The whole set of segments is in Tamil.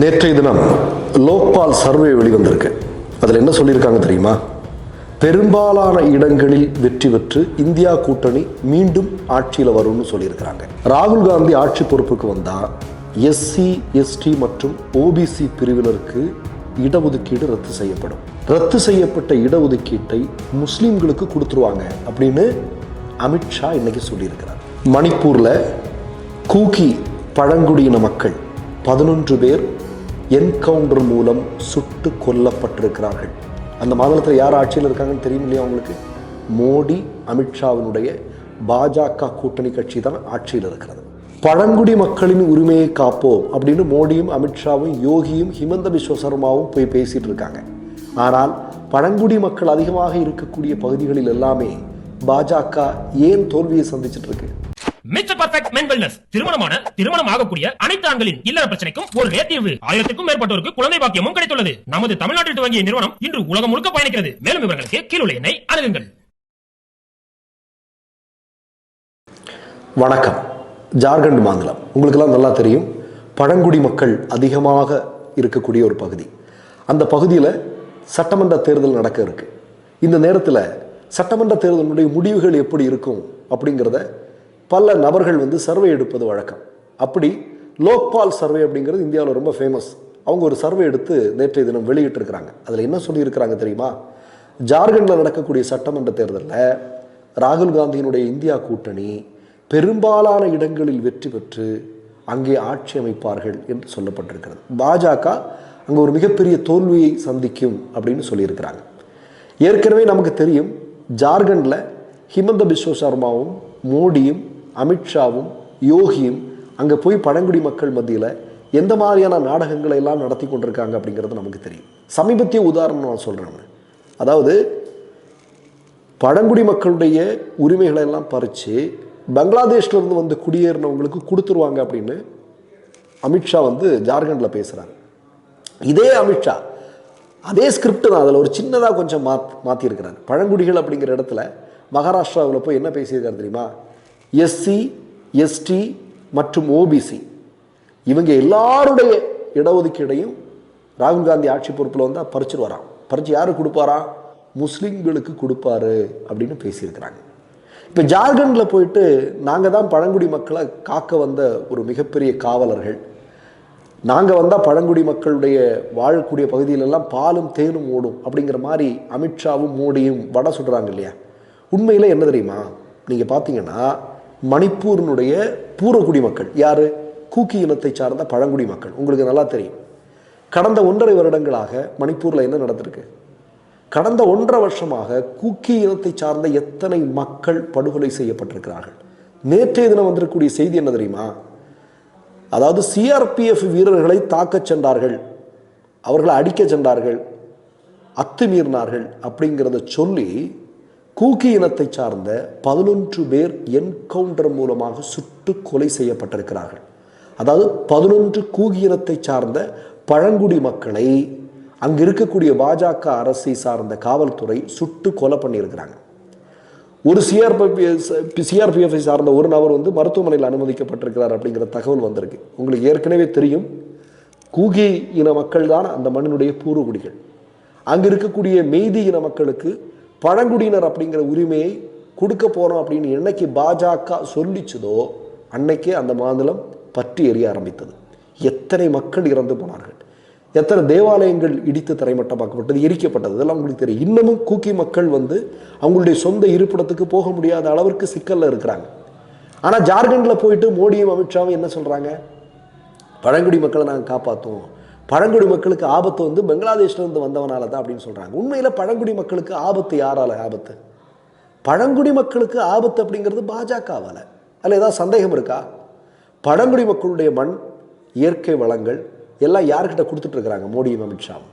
நேற்றைய தினம் லோக்பால் சர்வே வெளிவந்திருக்கு. அதில் என்ன சொல்லியிருக்காங்க தெரியுமா? பெரும்பாலான இடங்களில் வெற்றி பெற்று இந்தியா கூட்டணி மீண்டும் ஆட்சியில் வரும்னு சொல்லியிருக்கிறாங்க. ராகுல் காந்தி ஆட்சி பொறுப்புக்கு வந்தால் எஸ்சி எஸ்டி மற்றும் ஓபிசி பிரிவினருக்கு இடஒதுக்கீடு ரத்து செய்யப்படும். ரத்து செய்யப்பட்ட இடஒதுக்கீட்டை முஸ்லீம்களுக்கு கொடுத்துருவாங்க அப்படின்னு அமித்ஷா இன்னைக்கு சொல்லியிருக்கிறார். மணிப்பூரில் கூக்கி பழங்குடியின மக்கள் பதினொன்று பேர் என்கவுண்டர் மூலம் சுட்டு கொல்லப்பட்டிருக்கிறார்கள். அந்த மாநிலத்தில் யார் ஆட்சியில் இருக்காங்கன்னு தெரியும் இல்லையா அவங்களுக்கு மோடி அமித்ஷாவினுடைய பாஜக கூட்டணி கட்சி தான் ஆட்சியில் இருக்கிறது. பழங்குடி மக்களின் உரிமையை காப்போம் அப்படின்னு மோடியும் அமித்ஷாவும் யோகியும் ஹிமந்த விஸ்வ சர்மாவும் போய் பேசிட்டு இருக்காங்க. ஆனால் பழங்குடி மக்கள் அதிகமாக இருக்கக்கூடிய பகுதிகளில் எல்லாமே பாஜக ஏன் தோல்வியை சந்திச்சிட்டு இருக்கு? மிஸ்டர் பர்ஃபெக்ட் மென் வெல்னஸ் திருமணமான திருமணம் ஆகக்கூடிய அனைத்து ஆண்களின் இல்லற பிரச்சனைக்கும் ஒரே தீர்வு. ஆயிரத்திற்கும் மேற்பட்டோருக்கு குழந்தை பாக்கியமும் கிடைத்துள்ளது. நமது தமிழ்நாட்டில் துவங்கிய நிறுவனம் இன்று உலகம் முழுக்க பயணிக்கிறது. மேலும் இவர்களுக்கு கீழுள்ள எண்ணை அணுகுங்கள். வணக்கம். ஜார்க்கண்ட் மாநிலம். உங்களுக்கெல்லாம் நல்லா தெரியும். பழங்குடி மக்கள் அதிகமாக இருக்கக்கூடிய ஒரு பகுதி. அந்த பகுதியில் சட்டமன்ற தேர்தல் நடக்க இருக்கு. இந்த நேரத்தில் சட்டமன்ற தேர்தலுடைய முடிவுகள் எப்படி இருக்கும் அப்படிங்கிறத பல நபர்கள் வந்து சர்வே எடுப்பது வழக்கம். அப்படி லோக்பால் சர்வே அப்படிங்கிறது இந்தியாவில் ரொம்ப ஃபேமஸ் அவங்க ஒரு சர்வே எடுத்து நேற்றைய தினம் வெளியிட்டிருக்கிறாங்க. அதில் என்ன சொல்லியிருக்கிறாங்க தெரியுமா? ஜார்க்கண்டில் நடக்கக்கூடிய சட்டமன்ற தேர்தலில் ராகுல் காந்தியினுடைய இந்தியா கூட்டணி பெரும்பாலான இடங்களில் வெற்றி பெற்று அங்கே ஆட்சி அமைப்பார்கள் என்று சொல்லப்பட்டிருக்கிறது. பாஜக அங்கே ஒரு மிகப்பெரிய தோல்வியை சந்திக்கும் அப்படின்னு சொல்லியிருக்கிறாங்க. ஏற்கனவே நமக்கு தெரியும் ஜார்க்கண்டில் ஹிமந்த பிஸ்வ சர்மாவும் மோடியும் அமித்ஷாவும் யோகியும் அங்கே போய் பழங்குடி மக்கள் மத்தியில் எந்த மாதிரியான நாடகங்களை எல்லாம் நடத்தி கொண்டிருக்காங்க அப்படிங்கிறது நமக்கு தெரியும். சமீபத்திய உதாரணம் நான் சொல்கிறேன் அதாவது பழங்குடி மக்களுடைய உரிமைகளை எல்லாம் பறித்து பங்களாதேஷ்லேருந்து வந்து குடியேறினவங்களுக்கு கொடுத்துருவாங்க அப்படின்னு அமித்ஷா வந்து ஜார்க்கண்டில் பேசுகிறாங்க இதே அமித்ஷா அதே ஸ்கிரிப்ட் தான் அதில் ஒரு சின்னதாக கொஞ்சம் மாத் மாற்றிருக்கிறார் பழங்குடிகள் அப்படிங்கிற இடத்துல மகாராஷ்டிராவில் போய் என்ன பேசியிருக்காரு தெரியுமா? எஸ்சி எஸ்டி மற்றும் ஓபிசி இவங்க எல்லாருடைய இடஒதுக்கீடையும் ராகுல் காந்தி ஆட்சி பொறுப்பில் வந்தால் பறிச்சுட்டு வரான் பறிச்சு யாருக்கு கொடுப்பாரா? முஸ்லீம்களுக்கு கொடுப்பாரு அப்படின்னு பேசியிருக்கிறாங்க. இப்போ ஜார்க்கண்டில் போயிட்டு நாங்கள் தான் பழங்குடி மக்களை காக்க வந்த ஒரு மிகப்பெரிய காவலர்கள். நாங்கள் வந்தால் பழங்குடி மக்களுடைய வாழக்கூடிய பகுதியிலெல்லாம் பாலும் தேனும் ஓடும் அப்படிங்கிற மாதிரி அமித்ஷாவும் மோடியும் வடை சுடுறாங்க இல்லையா? உண்மையில் என்ன தெரியுமா? நீங்கள் பார்த்தீங்கன்னா மணிப்பூரினுடைய பூர்வகுடி மக்கள். யார்? கூக்கி இனத்தை சார்ந்த பழங்குடி மக்கள். உங்களுக்கு நல்லா தெரியும். கடந்த ஒன்றரை வருடங்களாக மணிப்பூரில் என்ன நடந்திருக்கு? கடந்த ஒன்றரை வருஷமாக கூக்கி இனத்தை சார்ந்த எத்தனை மக்கள் படுகொலை செய்யப்பட்டிருக்கிறார்கள்? நேற்றைய தினம் வந்திருக்கக்கூடிய செய்தி என்ன தெரியுமா? அதாவது சிஆர்பிஎஃப் வீரர்களை தாக்கச் சென்றார்கள். அவர்களை அடிக்கச் சென்றார்கள். அத்துமீறினார்கள் அப்படிங்கிறத சொல்லி கூக்கி இனத்தை சார்ந்த பதினொன்று பேர் என்கவுண்டர் மூலமாக சுட்டு கொலை செய்யப்பட்டிருக்கிறார்கள். அதாவது பதினொன்று கூகி இனத்தை சார்ந்த பழங்குடி மக்களை அங்கு இருக்கக்கூடிய பாஜக அரசை சார்ந்த காவல்துறை சுட்டு கொலை பண்ணியிருக்கிறாங்க. ஒரு சிஆர்பிஎஃப் சிஆர்பிஎஃப்ஐ சார்ந்த ஒரு நபர் வந்து மருத்துவமனையில் அனுமதிக்கப்பட்டிருக்கிறார் அப்படிங்கிற தகவல் வந்திருக்கு. உங்களுக்கு ஏற்கனவே தெரியும் கூகி இன மக்கள் தான் அந்த மண்ணினுடைய பூர்வகுடிகள் அங்கு இருக்கக்கூடிய மெய்தி இன மக்களுக்கு பழங்குடியினர் அப்படிங்கிற உரிமையை கொடுக்க போகிறோம் அப்படின்னு என்னைக்கு பாஜக சொல்லிச்சதோ அன்னைக்கே அந்த மாநிலம் பற்றி எரிய ஆரம்பித்தது. எத்தனை மக்கள் இறந்து போனார்கள்? எத்தனை தேவாலயங்கள் இடித்து தரைமட்டமாக்கப்பட்டது எரிக்கப்பட்டது இதெல்லாம் உங்களுக்கு தெரியும். இன்னமும் கூக்கி மக்கள் வந்து அவங்களுடைய சொந்த இருப்பிடத்துக்கு போக முடியாத அளவிற்கு சிக்கலில் இருக்கிறாங்க. ஆனால் ஜார்க்கண்டில் போயிட்டு மோடியும் அமித்ஷாவும் என்ன சொல்கிறாங்க பழங்குடி மக்களை நாங்கள் காப்பாற்றுவோம் பழங்குடி மக்களுக்கு ஆபத்து வந்து பங்களாதேஷ்லேருந்து வந்தவனால தான் அப்படின்னு சொல்கிறாங்க உண்மையில் பழங்குடி மக்களுக்கு ஆபத்து யாரால? ஆபத்து. பழங்குடி மக்களுக்கு ஆபத்து அப்படிங்கிறது பாஜகவால். அதில் ஏதாவது சந்தேகம் இருக்கா? பழங்குடி மக்களுடைய மண் இயற்கை வளங்கள் எல்லாம் யார்கிட்ட கொடுத்துட்ருக்குறாங்க மோடியும் அமித்ஷாவும்.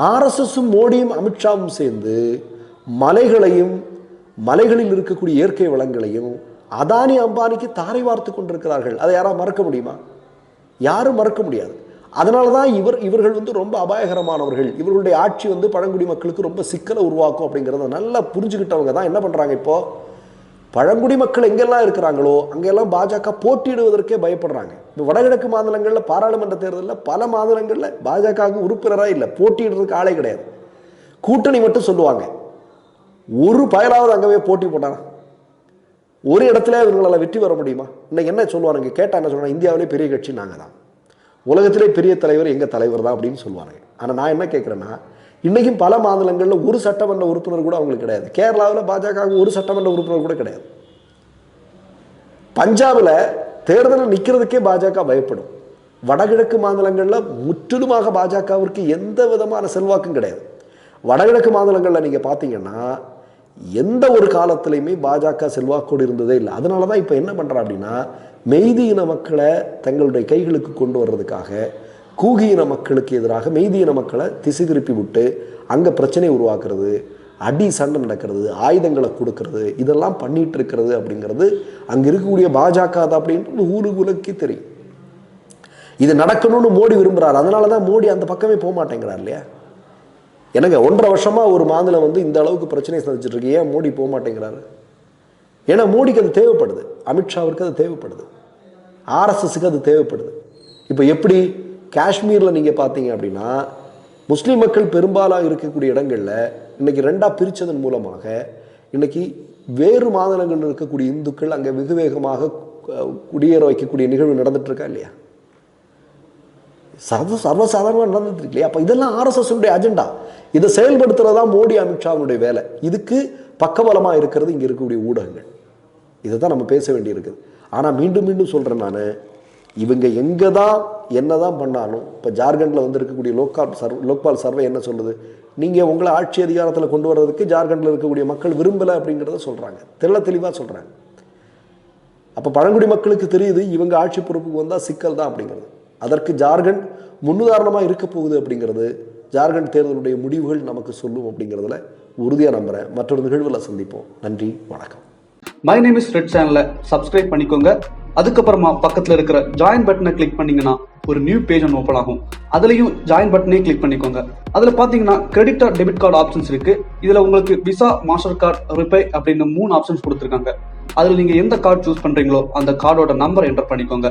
ஆர்எஸ்எஸும் மோடியும் அமித்ஷாவும் சேர்ந்து மலைகளையும் மலைகளில் இருக்கக்கூடிய இயற்கை வளங்களையும் அதானி அம்பானிக்கு தாரை வார்த்து கொண்டிருக்கிறார்கள். அதை யாராவது மறக்க முடியுமா? யாரும் மறக்க முடியாது. அதனால தான் இவர் இவர்கள் வந்து ரொம்ப அபாயகரமானவர்கள். இவர்களுடைய ஆட்சி வந்து பழங்குடி மக்களுக்கு ரொம்ப சிக்கலை உருவாக்கும் அப்படிங்கிறத நல்லா புரிஞ்சுக்கிட்டவங்க தான் என்ன பண்ணுறாங்க இப்போது பழங்குடி மக்கள் எங்கெல்லாம் இருக்கிறாங்களோ அங்கெல்லாம் பாஜக போட்டியிடுவதற்கே பயப்படுறாங்க. இப்போ வடகிழக்கு மாநிலங்களில் பாராளுமன்ற தேர்தலில் பல மாநிலங்களில் பாஜகவுக்கு உறுப்பினராக இல்லை போட்டியிடுறதுக்கு ஆளே கிடையாது. கூட்டணி மட்டும் சொல்லுவாங்க. ஒரு பயலாவது அங்கவே போட்டி போட்டானா? ஒரு இடத்துல இவங்களால் வெற்றி பெற முடியுமா? இன்னைக்கு என்ன சொல்லுவானுங்க? கேட்டாங்க என்ன இந்தியாவிலே பெரிய கட்சி நாங்கள் தான் உலகத்திலே பெரிய தலைவர் எங்க தலைவர் தான் அப்படின்னு சொல்லுவாங்க ஆனால் நான் என்ன கேட்குறேன்னா இன்னைக்கும் பல மாநிலங்களில் ஒரு சட்டமன்ற உறுப்பினர் கூட அவங்களுக்கு கிடையாது. கேரளாவில் பாஜக ஒரு சட்டமன்ற உறுப்பினர் கூட கிடையாது. பஞ்சாபில் தேர்தலில் நிற்கிறதுக்கே பாஜக பயப்படும். வடகிழக்கு மாநிலங்களில் முற்றிலுமாக பாஜகவிற்கு எந்த விதமான செல்வாக்கும் கிடையாது. வடகிழக்கு மாநிலங்களில் நீங்கள் பார்த்தீங்கன்னா எந்த ஒரு காலத்திலையுமே பாஜக செல்வாக்கோடு இருந்ததே இல்லை. அதனால தான் இப்போ என்ன பண்ணுறா அப்படின்னா மெய்தி இன மக்களை தங்களுடைய கைகளுக்கு கொண்டு வர்றதுக்காக கூகி இன மக்களுக்கு எதிராக மெய்தி இன மக்களை திசை திருப்பி விட்டு அங்கே பிரச்சனை உருவாக்குறது அடி சண்டை நடக்கிறது ஆயுதங்களை கொடுக்கறது இதெல்லாம் பண்ணிட்டு இருக்கிறது அப்படிங்கிறது அங்கே இருக்கக்கூடிய பாஜக தான் அப்படின்றது ஊரு உலகே தெரியும். இது நடக்கணும்னு மோடி விரும்புகிறார் அதனால தான் மோடி அந்த பக்கமே போக மாட்டேங்கிறார் இல்லையா? எனக்கு ஒன்றரை வருஷமா ஒரு மாநிலம் வந்து இந்த அளவுக்கு பிரச்சனையை சந்திச்சுட்டு இருக்கு. ஏன் மோடி போக மாட்டேங்கிறாரு? ஏன்னா மோடிக்கு அது தேவைப்படுது. அமித்ஷாவிற்கு அது தேவைப்படுது. ஆர்எஸ்எஸ்க்கு அது தேவைப்படுது. இப்போ எப்படி காஷ்மீரில் நீங்கள் பார்த்தீங்க அப்படின்னா முஸ்லீம் மக்கள் பெரும்பாலாக இருக்கக்கூடிய இடங்களில் இன்னைக்கு ரெண்டாக பிரித்ததன் மூலமாக இன்னைக்கு வேறு மாநிலங்களில் இருக்கக்கூடிய இந்துக்கள் அங்கே வெகு வேகமாக குடியேற வைக்கக்கூடிய நிகழ்வு நடந்துட்டுருக்கா இல்லையா? சர்வ சர்வசாதாரணமாக நடந்துட்டு இல்லையா? அப்போ இதெல்லாம் ஆர்எஸ்எஸ்னுடைய அஜெண்டா இதை செயல்படுத்துறது தான் மோடி அமித்ஷாவுடைய வேலை. இதுக்கு பக்கபலமாக இருக்கிறது இங்கே இருக்கக்கூடிய ஊடகங்கள். இதை தான் நம்ம பேச வேண்டியிருக்குது. ஆனால் மீண்டும் மீண்டும் சொல்கிறேன் நான். இவங்க எங்கே தான் என்ன தான் பண்ணாலும் இப்போ ஜார்க்கண்டில் வந்து இருக்கக்கூடிய லோக்கால் சர்வ லோக்பால் சர்வே என்ன சொல்லுது? நீங்கள் உங்களை ஆட்சி அதிகாரத்தில் கொண்டு வர்றதுக்கு ஜார்க்கண்டில் இருக்கக்கூடிய மக்கள் விரும்பலை அப்படிங்கிறத சொல்கிறாங்க தெள்ள தெளிவாக சொல்கிறாங்க அப்போ பழங்குடி மக்களுக்கு தெரியுது இவங்க ஆட்சி பொறுப்புக்கு வந்தால் சிக்கல் தான் அப்படிங்கிறது. அதற்கு ஜார்க்கண்ட் முன்னுதாரணமாக இருக்க போகுது அப்படிங்கிறது ஜார்க்கண்ட் தேர்தலுடைய முடிவுகள் நமக்கு சொல்லும் அப்படிங்கிறதுல உறுதியாக நம்புகிறேன் மற்றொரு நிகழ்வில் சந்திப்போம். நன்றி வணக்கம். மை நேம் இஸ் ரெட் சேனலை சப்ஸ்கிரைப் பண்ணிக்கோங்க. அதுக்கப்புறமா பக்கத்தில் இருக்கிற ஜாயின் பட்டனை கிளிக் பண்ணீங்கன்னா ஒரு நியூ பேஜ் ஒன்று ஓப்பன் ஆகும். அதுலயும் ஜாயின் பட்டனே கிளிக் பண்ணிக்கோங்க. அதுல பாத்தீங்கன்னா credit or debit card options இருக்கு. இதுல உங்களுக்கு விசா மாஸ்டர் கார்டு ரிப்பே அப்படின்னு மூணு ஆப்ஷன்ஸ் கொடுத்துருக்காங்க. அதுல நீங்க எந்த கார்டு சூஸ் பண்றீங்களோ அந்த கார்டோட நம்பர் என்டர் பண்ணிக்கோங்க.